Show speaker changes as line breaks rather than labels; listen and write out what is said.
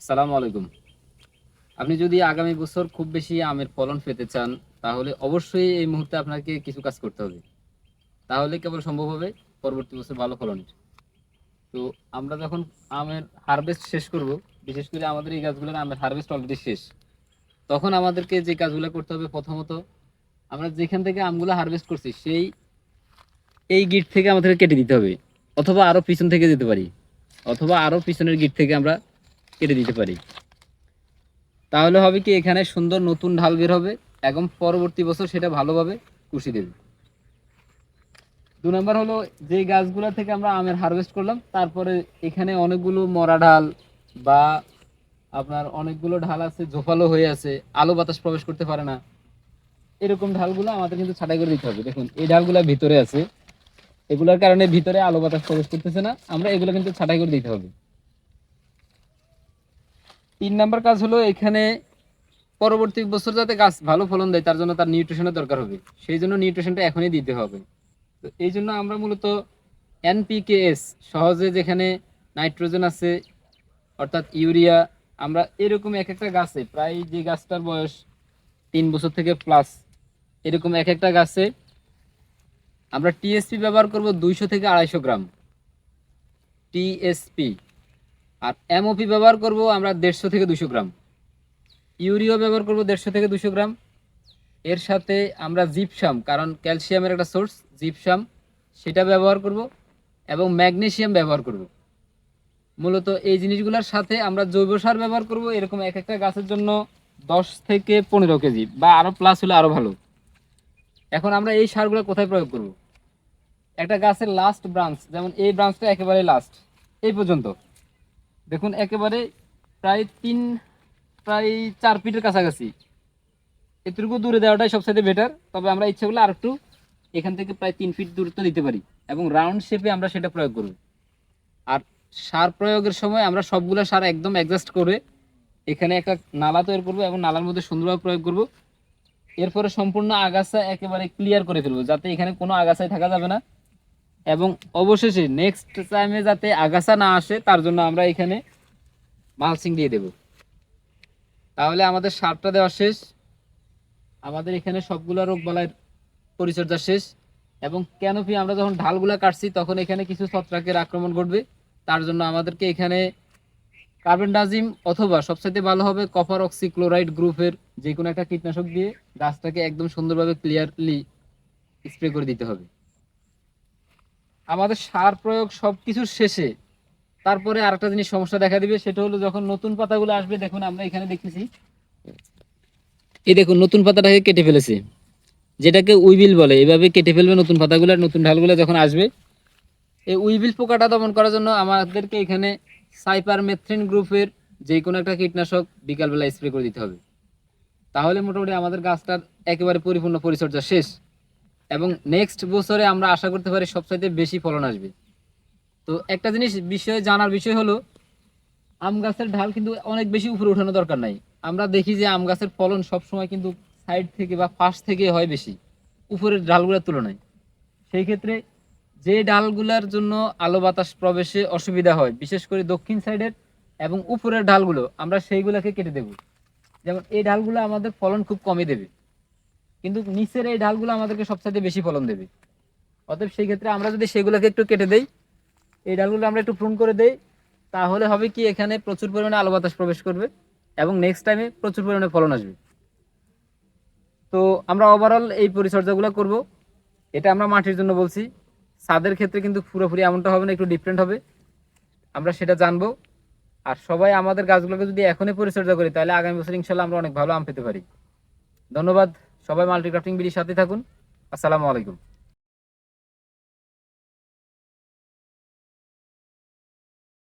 আসসালামু আলাইকুম। আপনি যদি আগামী বছর খুব বেশি আমের ফলন পেতে চান, তাহলে অবশ্যই এই মুহূর্তে আপনাকে কিছু কাজ করতে হবে। তাহলে কেবল সম্ভব হবে পরবর্তী বছর ভালো ফলনের। তো আমরা যখন আমের হারভেস্ট শেষ করব, বিশেষ করে আমাদের এই গাছগুলোর আমের হারভেস্ট অলরেডি শেষ, তখন আমাদেরকে যে কাজগুলো করতে হবে প্রথমত, আমরা যেখান থেকে আমগুলো হারভেস্ট করছি, সেই এই গিট থেকে আমাদেরকে কেটে দিতে হবে, অথবা আরও পিছন থেকে যেতে পারি, অথবা আরও পিছনের গিট থেকে আমরা কেটে দিতে পারি। তাহলে হবে কি, এখানে সুন্দর নতুন ঢাল বের হবে, এবং পরবর্তী বছর সেটা ভালোভাবে কুশি দেবে। দু নম্বর হলো, যে গাছগুলো থেকে আমরা আমের হারভেস্ট করলাম, তারপরে এখানে অনেকগুলো মরা ঢাল বা আপনার অনেকগুলো ঢাল আছে, জোফালো হয়ে আছে, আলো বাতাস প্রবেশ করতে পারে না, এরকম ঢালগুলো আমাদের কিন্তু ছাঁটাই করে দিতে হবে। দেখুন, এই ঢালগুলো ভিতরে আছে, এগুলোর কারণে ভিতরে আলো বাতাস প্রবেশ করতেছে না, আমরা এগুলো কিন্তু ছাঁটাই করে দিতে হবে। তিন নাম্বার কাজ হলো এখানে পরবর্তী বছর যাতে গাছ ভালো ফলন দেয়, তার জন্য তার নিউট্রিশনের দরকার হবে। সেই জন্য নিউট্রিশনটা এখনই দিতে হবে। তো এই জন্য আমরা মূলত এনপিকেএস সহজে যেখানে নাইট্রোজেন আছে, অর্থাৎ ইউরিয়া, আমরা এরকম এক একটা গাছে, প্রায় যে গাছটার বয়স তিন বছর থেকে প্লাস এরকম এক একটা গাছে আমরা টিএসপি ব্যবহার করব দুইশো থেকে আড়াইশো গ্রাম। টিএসপি আর এমওপি ব্যবহার করব আমরা দেড়শো থেকে দুশো গ্রাম। ইউরিয়া ব্যবহার করব দেড়শো থেকে দুশো গ্রাম। এর সাথে আমরা জিপসাম, কারণ ক্যালসিয়ামের একটা সোর্স, জিপসাম, সেটা ব্যবহার করব এবং ম্যাগনেশিয়াম ব্যবহার করব। মূলত এই জিনিসগুলোর সাথে আমরা জৈব সার ব্যবহার করব, এরকম এক একটা গাছের জন্য দশ থেকে পনেরো কেজি বা আরও প্লাস হলে আরও ভালো। এখন আমরা এই সারগুলো কোথায় প্রয়োগ করব? একটা গাছের লাস্ট ব্রাঞ্চ যেমন এই ব্রাঞ্চটা একেবারে লাস্ট এই পর্যন্ত। দেখুন, একেবারে প্রায় তিন, প্রায় চার ফিটের কাছাকাছি। এতটুকু দূরে দেওয়াটাই সবসাথে বেটার তবে আমরা ইচ্ছে করলে আর একটু এখান থেকে প্রায় তিন ফিট দূরত্ব দিতে পারি এবং রাউন্ড শেপে আমরা সেটা প্রয়োগ করব। আর সার প্রয়োগের সময় আমরা সবগুলো সার একদম অ্যাডজাস্ট করে এখানে একটা নালা তৈরি করব এবং নালার মধ্যে সুন্দরভাবে প্রয়োগ করব। এরপরে সম্পূর্ণ আগাছা একেবারে ক্লিয়ার করে ফেলব, যাতে এখানে কোনো আগাছায় থাকা যাবে না। এবং অবশেষে নেক্সট টাইমে যাতে আগাছা না আসে, তার জন্য আমরা এখানে মালসিং দিয়ে দেব। তাহলে আমাদের সারটা দেওয়া শেষ। আমাদের এখানে সবগুলো রোগ বালাইয়ের পরিচর্যা শেষ। এবং ক্যানোপি আমরা যখন ঢালগুলা কাটছি, তখন এখানে কিছু ছত্রাকের আক্রমণ ঘটবে। তার জন্য আমাদেরকে এখানে কার্বন ডাজিম অথবা সবচাইতে ভালো হবে কপার অক্সিক্লোরাইড গ্রুপের যে কোনো একটা কীটনাশক দিয়ে গাছটাকে একদম সুন্দরভাবে ক্লিয়ারলি স্প্রে করে দিতে হবে। আমাদের সার প্রয়োগ সব কিছুর শেষে। তারপরে আরেকটা জিনিস সমস্যা দেখা দিবে, সেটা হলো যখন নতুন পাতাগুলো আসবে, দেখুন আমরা এখানে দেখতেছি। এই দেখুন, নতুন পাতাটাকে কেটে ফেলেছে। যেটাকে উইবিল বলে, এভাবে কেটে ফেলবে নতুন পাতাগুলো নতুন ঢালগুলো যখন আসবে, এই উইবিল পোকাটা দমন করার জন্য আমাদেরকে এখানে সাইপার মেথ্রিন গ্রুপের যে কোনো একটা কীটনাশক বিকালবেলা স্প্রে করে দিতে হবে। তাহলে মোটামুটি আমাদের গাছটার একেবারে পরিপূর্ণ পরিচর্যা শেষ। এবং নেক্সট বছরে আমরা আশা করতে পারি সবচাইতে বেশি ফলন আসবে। তো একটা জিনিস বিষয়ে জানার বিষয় হলো, আম গাছের ঢাল কিন্তু অনেক বেশি উপরে উঠানো দরকার নাই। আমরা দেখি যে আম গাছের ফলন সবসময় কিন্তু সাইড থেকে বা পাশ থেকে হয় বেশি, উপরের ডালগুলোর তুলনায়। সেই ক্ষেত্রে যে ডালগুলোর জন্য আলো বাতাস প্রবেশে অসুবিধা হয়, বিশেষ করে দক্ষিণ সাইডের এবং উপরের ডালগুলো আমরা সেইগুলোকে কেটে দেব। যেমন এই ডালগুলো আমাদের ফলন খুব কমে দেবে। কিন্তু নিচের এই ডালগুলো আমাদেরকে সবচাইতে বেশি ফলন দেবে। অতএব সেই ক্ষেত্রে আমরা যদি সেগুলোকে একটু কেটে দেই, এই ডালগুলো আমরা একটু প্রুন করে দেই, তাহলে হবে কি, এখানে প্রচুর পরিমাণে আলো বাতাস প্রবেশ করবে এবং নেক্সট টাইমে প্রচুর পরিমাণে ফলন আসবে। তো আমরা ওভারঅল এই পরিচর্যাগুলো করব। এটা আমরা মাটির জন্য বলছি। ছাদের ক্ষেত্রে কিন্তু পুরোপুরি এমনটা হবে না, একটু ডিফারেন্ট হবে। আমরা সেটা জানব। আর সবাই আমাদের গাছগুলোকে যদি এখনই পরিচর্যা করি, তাহলে আগামী বছর ইনশাল্লাহ আমরা অনেক ভালো আম পেতে পারি। ধন্যবাদ। সবাই মাল্টিক্রাফটিং বিডির সাথে থাকুন। আসসালামু আলাইকুম।